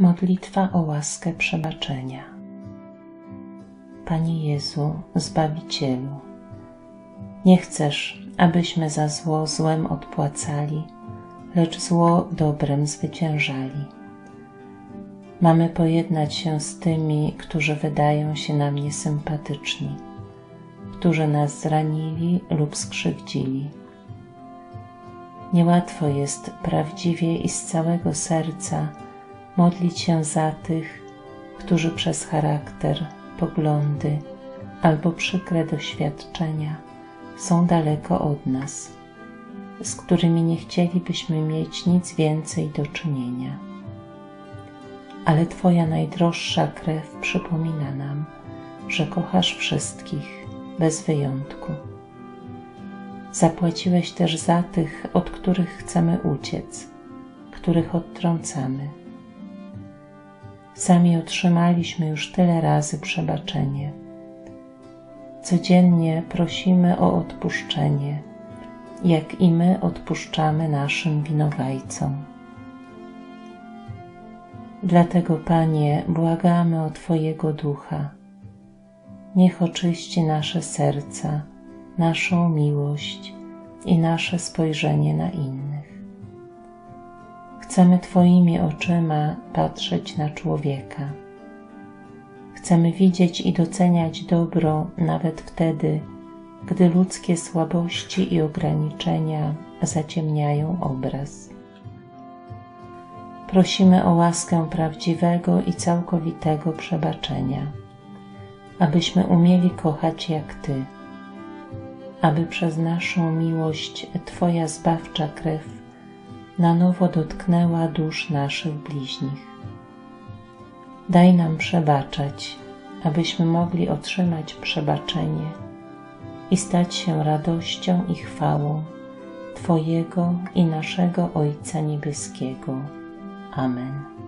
Modlitwa o łaskę przebaczenia. Panie Jezu, Zbawicielu, nie chcesz, abyśmy za zło złem odpłacali, lecz zło dobrem zwyciężali. Mamy pojednać się z tymi, którzy wydają się nam niesympatyczni, którzy nas zranili lub skrzywdzili. Niełatwo jest prawdziwie i z całego serca modlić się za tych, którzy przez charakter, poglądy albo przykre doświadczenia są daleko od nas, z którymi nie chcielibyśmy mieć nic więcej do czynienia. Ale Twoja najdroższa krew przypomina nam, że kochasz wszystkich bez wyjątku. Zapłaciłeś też za tych, od których chcemy uciec, których odtrącamy Sami otrzymaliśmy już tyle razy przebaczenie. Codziennie prosimy o odpuszczenie, jak i my odpuszczamy naszym winowajcom. Dlatego, Panie, błagamy o Twojego ducha. Niech oczyści nasze serca, naszą miłość i nasze spojrzenie na innych. Chcemy Twoimi oczyma patrzeć na człowieka. Chcemy widzieć i doceniać dobro nawet wtedy, gdy ludzkie słabości i ograniczenia zaciemniają obraz. Prosimy o łaskę prawdziwego i całkowitego przebaczenia, abyśmy umieli kochać jak Ty, aby przez naszą miłość Twoja zbawcza krew na nowo dotknęła dusz naszych bliźnich. Daj nam przebaczać, abyśmy mogli otrzymać przebaczenie i stać się radością i chwałą Twojego i naszego Ojca Niebieskiego. Amen.